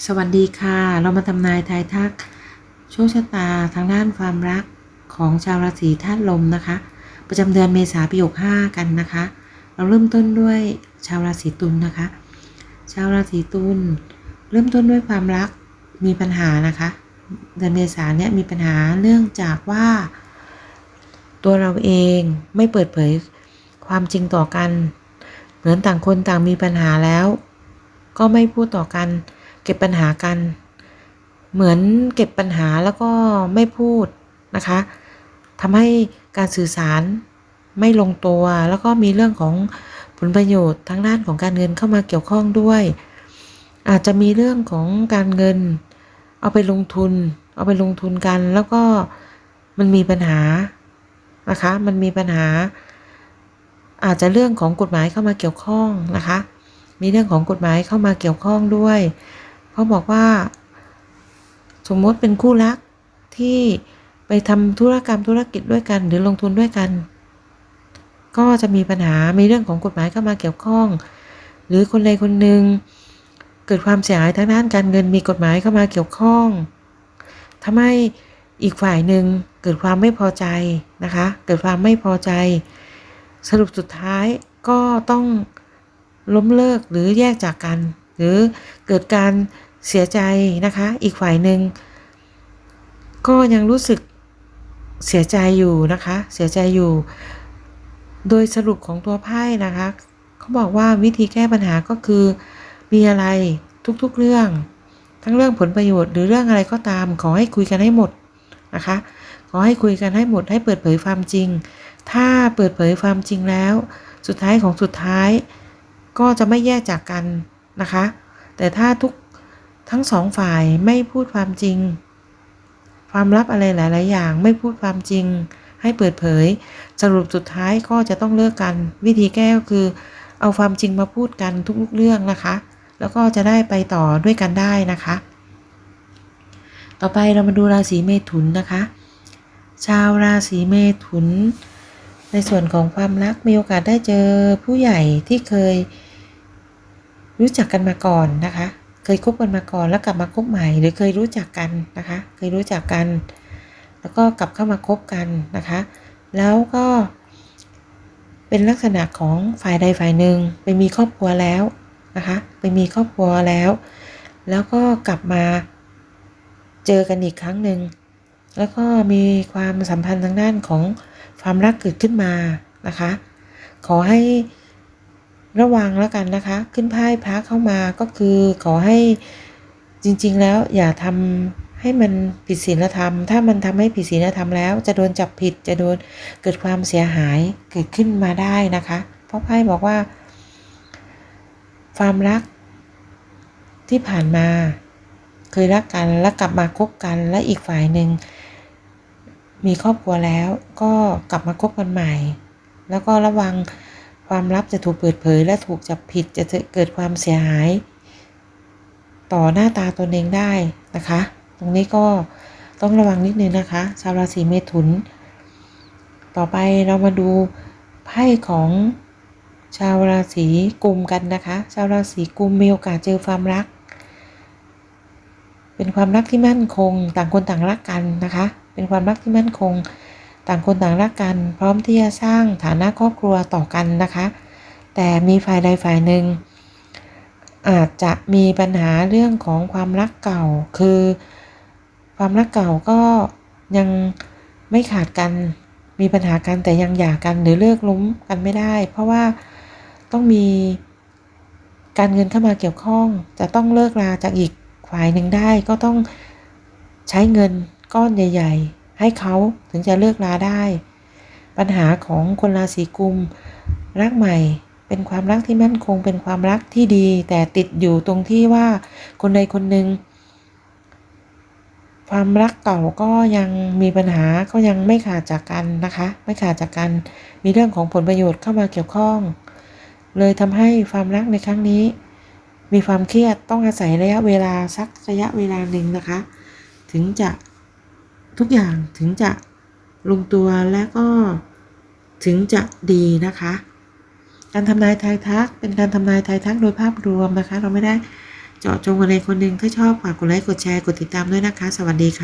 สวัสดีค่ะ เรามาทำนายทายทักโชคชะตาทางด้านความรักของชาวราศีธาตุลมนะคะ ประจำเดือนเมษาปี65กันนะคะ เราเริ่มต้นด้วยชาวราศีตุลนะคะ ชาวราศีตุลเริ่มต้นด้วยความรักมีปัญหานะคะ เดือนเมษาเนี่ยมีปัญหาเนื่องจากว่า ตัวเราเองไม่เปิดเผยความจริงต่อกัน เหมือนต่างคนต่างมีปัญหาแล้ว ก็ไม่พูดต่อกัน เก็บปัญหากัน เหมือนเก็บปัญหาแล้วก็ไม่พูดนะคะทำให้การสื่อสารไม่ลงตัว แล้วก็มีเรื่องของผลประโยชน์ทางด้านของการเงินเข้ามาเกี่ยวข้องด้วย อาจจะมีเรื่องของการเงิน เอาไปลงทุน เอาไปลงทุนกัน แล้วก็มันมีปัญหานะคะ มันมีปัญหา อาจจะเรื่องของกฎหมายเข้ามาเกี่ยวข้องนะคะ มีเรื่องของกฎหมายเข้ามาเกี่ยวข้องด้วย เขาบอกว่า สมมติเป็นคู่รักที่ไปทำธุรกรรมธุรกิจด้วยกัน หรือลงทุนด้วยกัน ก็จะมีปัญหามีเรื่องของกฎหมายเข้ามาเกี่ยวข้อง หรือคนใดคนหนึ่งเกิดความเสียหายทางด้านการเงินมีกฎหมายเข้ามาเกี่ยวข้องทำให้อีกฝ่ายหนึ่งเกิดความไม่พอใจนะคะ เกิดความไม่พอใจ สรุปสุดท้ายก็ต้องล้มเลิกหรือแยกจากกัน หรือเกิดการเสียใจนะคะ อีกฝ่ายหนึ่งก็ยังรู้สึกเสียใจอยู่นะคะ เสียใจอยู่ โดยสรุปของตัวไพ่นะคะเขาบอกว่าวิธีแก้ปัญหาก็คือมีอะไรทุกๆเรื่อง ทั้งเรื่องผลประโยชน์หรือเรื่องอะไรก็ตาม ขอให้คุยกันให้หมดนะคะ ขอให้คุยกันให้หมดให้เปิดเผยความจริง ถ้าเปิดเผยความจริงแล้ว สุดท้ายของสุดท้าย ก็จะไม่แยกจากกัน นะคะ แต่ถ้าทุกทั้งสองฝ่ายไม่พูดความจริง ความลับอะไรหลาย ๆ อย่างไม่พูดความจริง ให้เปิดเผย สรุปสุดท้ายก็จะต้องเลิกกัน วิธีแก้ก็คือ เอาความจริงมาพูดกันทุกๆเรื่องนะคะ แล้วก็จะได้ไปต่อด้วยกันได้นะคะ ต่อไปเรามาดูราศีเมถุนนะคะ ชาวราศีเมถุน ในส่วนของความรักมีโอกาสได้เจอผู้ใหญ่ที่เคย รู้จักกันมาก่อนนะคะ เคยคบกันมาก่อนแล้วกลับมาคบใหม่ หรือเคยรู้จักกันนะคะ เคยรู้จักกัน แล้วก็กลับเข้ามาคบกันนะคะ แล้วก็เป็นลักษณะของฝ่ายใดฝ่ายหนึ่งไปมีครอบครัวแล้วนะคะไปมีครอบครัวแล้ว แล้วก็กลับมาเจอกันอีกครั้งหนึ่งแล้วก็มีความสัมพันธ์ทางด้านของความรักเกิดขึ้นมานะคะ ขอให้ ระวังแล้วกันนะคะ ขึ้นไพ่พระเข้ามาก็คือขอให้จริง ๆ แล้วอย่าทำให้มันผิดศีลธรรม ถ้ามันทำให้ผิดศีลธรรมแล้ว จะโดนจับผิดจะโดนเกิดความเสียหายเกิดขึ้นมาได้นะคะ เพราะไพ่บอกว่า ความรักที่ผ่านมา เคยรักกันแล้วกลับมาคบกันและอีกฝ่ายหนึ่งมีครอบครัวแล้วก็กลับมาคบกันใหม่ แล้วก็ระวัง ความลับจะถูกเปิดเผยและถูกจับผิดจะเกิดความเสียหาย ต่อหน้าตาตนเองได้นะคะ ตรงนี้ก็ต้องระวังนิดนึงนะคะ ชาวราศีเมถุน ต่อไปเรามาดูไพ่ของชาวราศีกุมกันนะคะ ชาวราศีกุมมีโอกาสเจอความรัก เป็นความรักที่มั่นคง ต่างคนต่างรักกันนะคะ เป็นความรักที่มั่นคง ต่างคนต่างรักกัน พร้อมที่จะสร้างฐานะครอบครัวต่อกันนะคะ แต่มีฝ่ายใดฝ่ายหนึ่ง อาจจะมีปัญหาเรื่องของความรักเก่า คือความรักเก่าก็ยังไม่ขาดกัน มีปัญหากันแต่ยังหย่ากันหรือเลิกล้มกันไม่ได้ เพราะว่าต้องมีการเงินเข้ามาเกี่ยวข้อง จะต้องเลิกลาจากอีกฝ่ายหนึ่งได้ก็ต้องใช้เงินก้อนใหญ่ ๆ ให้เขาถึงจะเลิกลาได้ ปัญหาของคนราศีกุม รักใหม่เป็นความรักที่มั่นคงเป็นความรักที่ดี แต่ติดอยู่ตรงที่ว่าคนใดคนหนึ่งความรักเก่าก็ยังมีปัญหาก็ยังไม่ขาดจากกันนะคะ ไม่ขาดจากกันมีเรื่องของผลประโยชน์เข้ามาเกี่ยวข้อง เลยทำให้ความรักในครั้งนี้ มีความเครียดต้องอาศัยระยะเวลาสักระยะเวลาหนึ่งนะคะ ถึงจะ ทุกอย่างถึงจะลงตัวและก็ถึงจะดีนะคะ การทำนายทายทักเป็นการทำนายทายทักโดยภาพรวมนะคะ เราไม่ได้เจาะจงอะไรคนหนึ่งถ้าชอบฝากกดไลค์กดแชร์กดติดตามด้วยนะคะ สวัสดีค่ะ